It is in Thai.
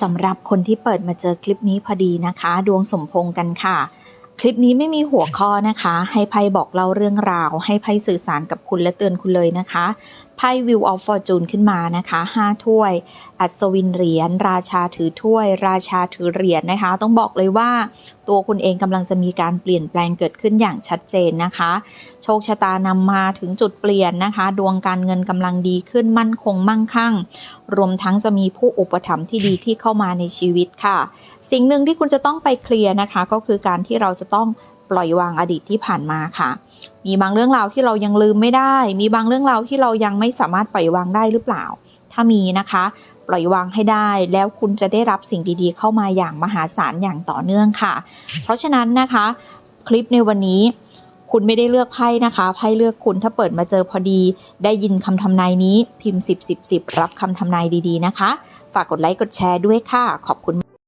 สำหรับคนที่เปิดมาเจอคลิปนี้พอดีนะคะ ดวงสมพงกันค่ะ คลิปนี้ไม่มีหัวข้อนะคะ ให้ไพ่บอกเล่าเรื่องราว ให้ไพ่สื่อสารกับคุณและเตือนคุณเลยนะคะ ไพ่ View of Fortune ขึ้นมานะคะ5ถ้วย อัศวินเหรียญราชาถือถ้วย ราชาถือเหรียญนะคะ ต้องบอกเลยว่าตัวคุณเองกำลังจะมีการเปลี่ยนแปลงเกิดขึ้นอย่างชัดเจนนะคะ โชคชะตานำมาถึงจุดเปลี่ยนนะคะ ดวงการเงินกำลังดีขึ้นมั่นคงมั่งคั่ง รวมทั้งจะมีผู้อุปถัมภ์ที่ดีที่เข้ามาในชีวิตค่ะ สิ่งหนึ่งที่คุณจะต้องไปเคลียร์นะคะ ก็คือการที่เราจะต้อง ปล่อยวางอดีตที่ผ่านมาค่ะ มีบางเรื่องราวที่เรายังลืมไม่ได้ มีบางเรื่องราวที่เรายังไม่สามารถปล่อยวางได้หรือเปล่า ถ้ามีนะคะ ปล่อยวางให้ได้ แล้วคุณจะได้รับสิ่งดีๆ เข้ามาอย่างมหาศาลอย่างต่อเนื่องค่ะ เพราะฉะนั้นนะคะ คลิปในวันนี้คุณไม่ได้เลือกไพ่นะคะไพ่เลือกคุณถ้าเปิดมาเจอพอดี ได้ยินคำทำนายนี้พิมพ์ 10 10 10 รับคำทำนายดีๆนะคะ ฝากกดไลค์กดแชร์ด้วยค่ะ ขอบคุณ